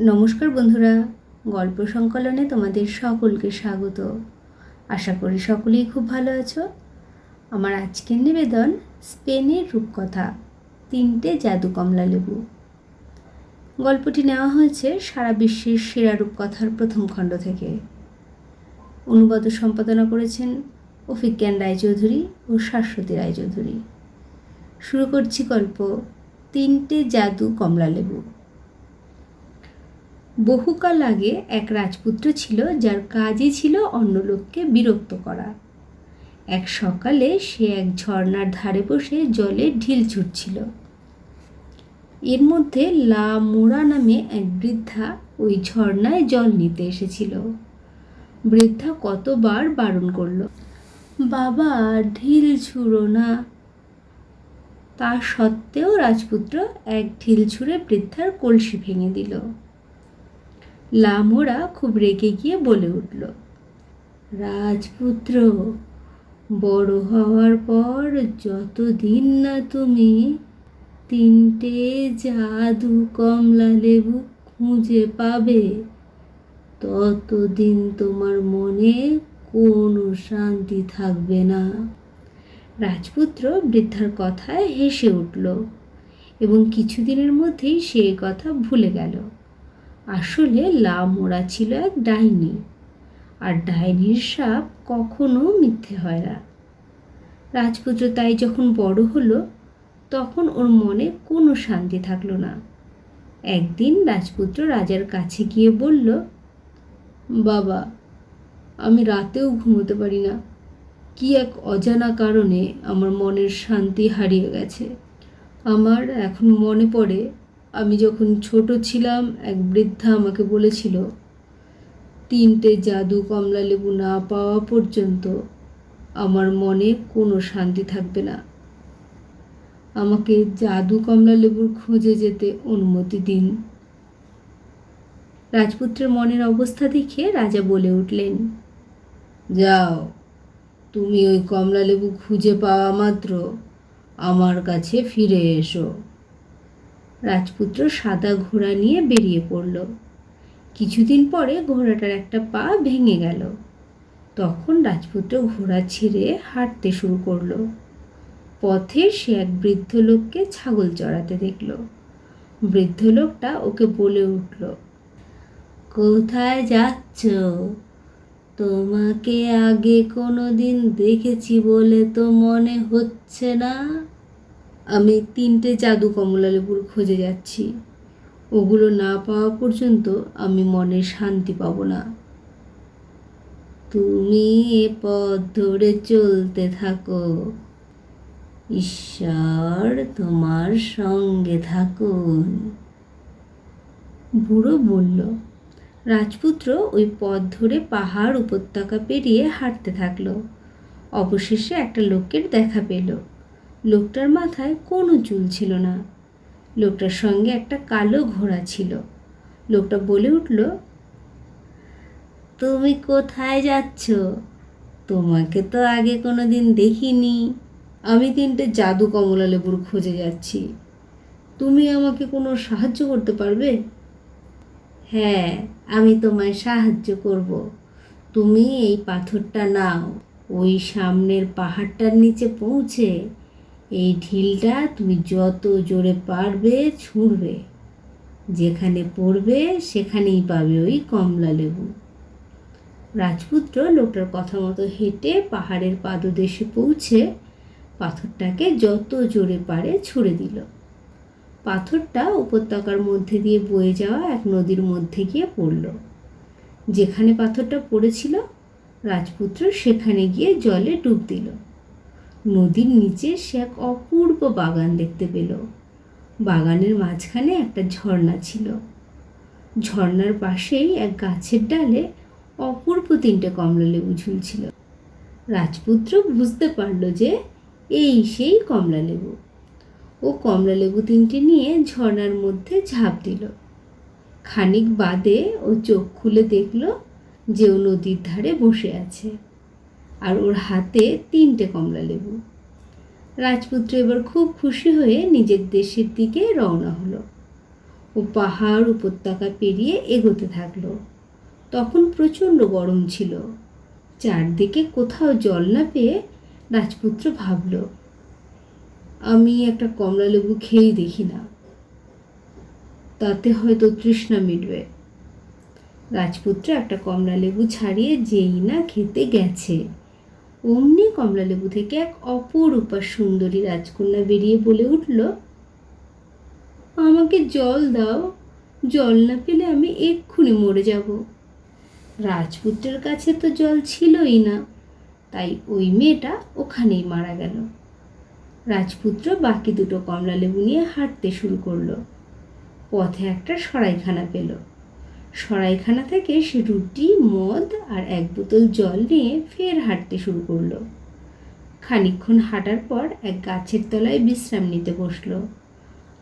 নমস্কার বন্ধুরা, গল্প সংকলনে তোমাদের সকলকে স্বাগত। আশা করি সকলেই খুব ভালো আছো। আমার আজকের নিবেদন স্পেনের রূপকথা, তিনটে জাদু কমলা লেবু। গল্পটি নেওয়া হয়েছে সারা বিশ্বের সেরা রূপকথার প্রথম খণ্ড থেকে। অনুবাদ সম্পাদনা করেছেন অফিজ্ঞান রায়চৌধুরী ও শাশ্বতী রায়চৌধুরী। শুরু করছি গল্প, তিনটে জাদু কমলা লেবু। বহুকাল আগে এক রাজপুত্র ছিল যার কাজই ছিল অন্য লোককে বিরক্ত করা। এক সকালে সে এক ঝর্ণার ধারে বসে জলে ঢিল ছুটছিল। এর মধ্যে লা মোড়া নামে এক বৃদ্ধা ওই ঝর্ণায় জল নিতে এসেছিল। বৃদ্ধা কতবার বারণ করল, বাবা, ঢিল ছুঁড়ো না। তা সত্ত্বেও রাজপুত্র এক ঢিল ছুঁড়ে বৃদ্ধার কলসি ভেঙে দিল। লামোরা খুব রেগে গিয়ে বলে উঠল, রাজপুত্র, বড় হওয়ার পর যতদিন না তুমি তিনটে জাদু কমলা লেবু খুঁজে পাবে, ততদিন তোমার মনে কোনো শান্তি থাকবে না। রাজপুত্র বৃদ্ধার কথায় হেসে উঠল এবং কিছুদিনের মধ্যেই সে কথা ভুলে গেল। আসলে লামোড়া ছিল এক ডাইনি। আর ডাইনির সাপ কখনো মিথ্যে হয় না। রাজপুত্র তাই যখন বড় হলো, তখন ওর মনে কোনো শান্তি থাকল না। একদিন রাজপুত্র রাজার কাছে গিয়ে বলল, বাবা, আমি রাতেও ঘুমোতে পারি না। কি এক অজানা কারণে আমার মনের শান্তি হারিয়ে গেছে। আমার এখন মনে পড়ে আমি যখন ছোট ছিলাম, এক বৃদ্ধা আমাকে বলেছিল, তিনটে জাদু কমলা লেবু না পাওয়া পর্যন্ত আমার মনে কোনো শান্তি থাকবে না। আমাকে জাদু কমলা লেবুর খোঁজে যেতে অনুমতি দিন রাজপুত্রের মনের অবস্থা দেখে রাজা বলে উঠলেন, যাও, তুমি ওই কমলা লেবু খুঁজে পাওয়া মাত্র আমার কাছে ফিরে এসো। রাজপুত্র সাদা ঘোড়া নিয়ে বেরিয়ে পড়ল। কিছুদিন পরে ঘোড়াটার একটা পা ভেঙে গেল। তখন রাজপুত্র ঘোড়া ছেড়ে হাঁটতে শুরু করল। পথে সে এক বৃদ্ধ লোককে ছাগল চড়াতে দেখল। বৃদ্ধ লোকটা ওকে বলে উঠল, কোথায় যাচ্ছ? তোমাকে আগে কোনো দিন দেখেছি বলে তো মনে হচ্ছে না। আমি তিনটে জাদু কমলা লেবুর খোঁজে যাচ্ছি। ওগুলো না পাওয়া পর্যন্ত আমি মনে শান্তি পাবো না। তুমি এ পথ ধরে চলতে থাকো। ঈশ্বর তোমার সঙ্গে থাকুন। বুড়ো বলল, রাজপুত্র ওই পথ ধরে পাহাড় উপত্যকা পেরিয়ে হাঁটতে থাকল। অবশেষে একটা লোকের দেখা পেল। লোকটার মাথায় কোনো চুল ছিল না। লোকটার সঙ্গে একটা কালো ঘোড়া ছিল। লোকটা বলে উঠল, তুমি কোথায় যাচ্ছ? তোমাকে তো আগে কোনো দিন দেখিনি। আমি তিনটে জাদু কমলা লেবুর খোঁজে যাচ্ছি। তুমি আমাকে কোনো সাহায্য করতে পারবে? হ্যাঁ আমি তোমায় সাহায্য করব। তুমি এই পাথরটা নাও। ওই সামনের পাহাড়টার নিচে পৌঁছে এই ঢিলটা তুমি যত জোরে পারবে ছুঁড়বে। যেখানে পড়বে সেখানেই পাবে ওই কমলা লেবু। রাজপুত্র লোকটার কথা মতো হেঁটে পাহাড়ের পাদদেশে পৌঁছে পাথরটাকে যত জোরে পারে ছুঁড়ে দিল। পাথরটা উপত্যকার মধ্যে দিয়ে বয়ে যাওয়া এক নদীর মধ্যে গিয়ে পড়ল। যেখানে পাথরটা পড়েছিল, রাজপুত্র সেখানে গিয়ে জলে ডুব দিল। নদীর নিচে সে এক অপূর্ব বাগান দেখতে পেল। বাগানের মাঝখানে একটা ঝর্ণা ছিল। ঝর্ণার পাশেই এক গাছের ডালে অপূর্ব তিনটে কমলা লেবু ঝুলছিল। রাজপুত্র বুঝতে পারল যে এই সেই কমলা লেবু। ও কমলা লেবু তিনটে নিয়ে ঝর্ণার মধ্যে ঝাঁপ দিল। খানিক বাদে ও চোখ খুলে দেখল যে ও নদীর ধারে বসে আছে। আর ওর হাতে তিনটে কমলা লেবু। রাজপুত্র এবার খুব খুশি হয়ে নিজের দেশের দিকে রওনা হলো। ও পাহাড় উপত্যকা পেরিয়ে এগোতে থাকল। তখন প্রচণ্ড গরম ছিল। চারদিকে কোথাও জল না পেয়ে রাজপুত্র ভাবল, আমি একটা কমলা লেবু খেয়েই দেখি না। তাতে হয়তো তৃষ্ণা মিটবে। রাজপুত্র একটা কমলা লেবু ছাড়িয়ে যেই না খেতে গেছে অমনি কমলালেবু থেকে এক অপরূপা সুন্দরী রাজকন্যা বেরিয়ে বলে উঠল, আমাকে জল দাও, জল না পেলে আমি এক্ষুনি মরে যাব। রাজপুত্রের কাছে তো জল ছিলই না, তাই ওই মেয়েটা ওখানেই মারা গেল। রাজপুত্র বাকি দুটো কমলা লেবু নিয়ে হাঁটতে শুরু করল। পথে একটা সরাইখানা পেল। সরাইখানা থেকে সে রুটি, মদ আর এক বোতল জল নিয়ে ফের হাঁটতে শুরু করল। খানিকক্ষণ হাঁটার পর এক গাছের তলায় বিশ্রাম নিতে বসল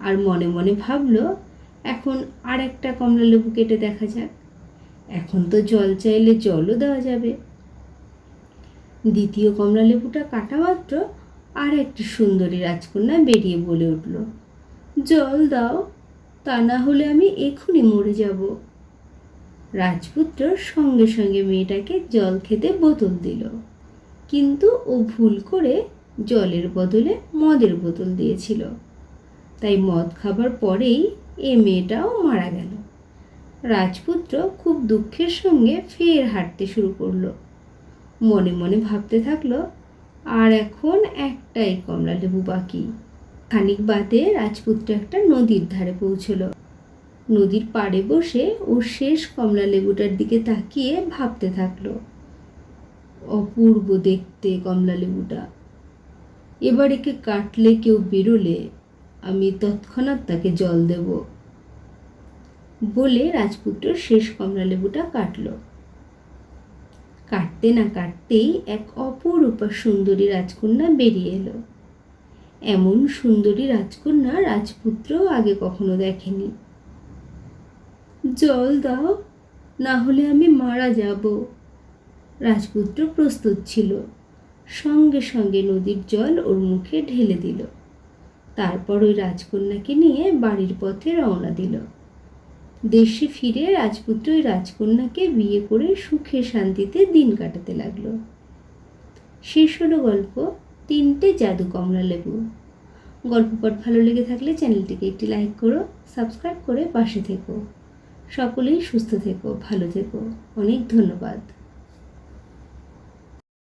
আর মনে মনে ভাবলো, এখন আর একটা কমলা লেবু কেটে দেখা যাক। এখন তো জল চাইলে জলও দেওয়া যাবে। দ্বিতীয় কমলা লেবুটা কাটা মাত্র আর একটি সুন্দরী রাজকন্যা বেরিয়ে বলে উঠল, জল দাও, তা না হলে আমি এখনই মরে যাব। রাজপুত্র সঙ্গে সঙ্গে মেয়েটাকে জল খেতে বোতল দিল। কিন্তু ও ভুল করে জলের বদলে মদের বোতল দিয়েছিল। তাই মদ খাবার পরেই এ মেয়েটাও মারা গেল। রাজপুত্র খুব দুঃখের সঙ্গে ফের হাঁটতে শুরু করল। মনে মনে ভাবতে থাকল, আর এখন একটাই কমলা লেবু বাকি। খানিক বাদে রাজপুত্র একটা নদীর ধারে পৌঁছলো। নদীর পাড়ে বসে ও শেষ কমলা লেবুটার দিকে তাকিয়ে ভাবতে থাকল। অপূর্ব দেখতে কমলা লেবুটা। এবার একে কাটলে কেউ বেরোলে আমি তৎক্ষণাৎ তাকে জল দেব বলে রাজপুত্র শেষ কমলা লেবুটা কাটল। কাটতে না কাটতেই এক অপরূপা সুন্দরী রাজকন্যা বেরিয়ে এলো। এমন সুন্দরী রাজকন্যা রাজপুত্রও আগে কখনো দেখেনি। জল দাও না হলে আমি মারা যাব। রাজপুত্র প্রস্তুত ছিল। সঙ্গে সঙ্গে নদীর জল ওর মুখে ঢেলে দিল। তারপর ওই রাজকন্যাকে নিয়ে বাড়ির পথে রওনা দিল। দেশে ফিরে রাজপুত্র ওই রাজকন্যাকে বিয়ে করে সুখে শান্তিতে দিন কাটাতে লাগল। শেষ হলো গল্প তিনটে জাদু কমলা লেবু। গল্প পাঠ ভালো লেগে থাকলে চ্যানেলটিকে একটি লাইক করো, সাবস্ক্রাইব করে পাশে থেকো। সকলেই সুস্থ থেকো ভালো থেকো। অনেক ধন্যবাদ।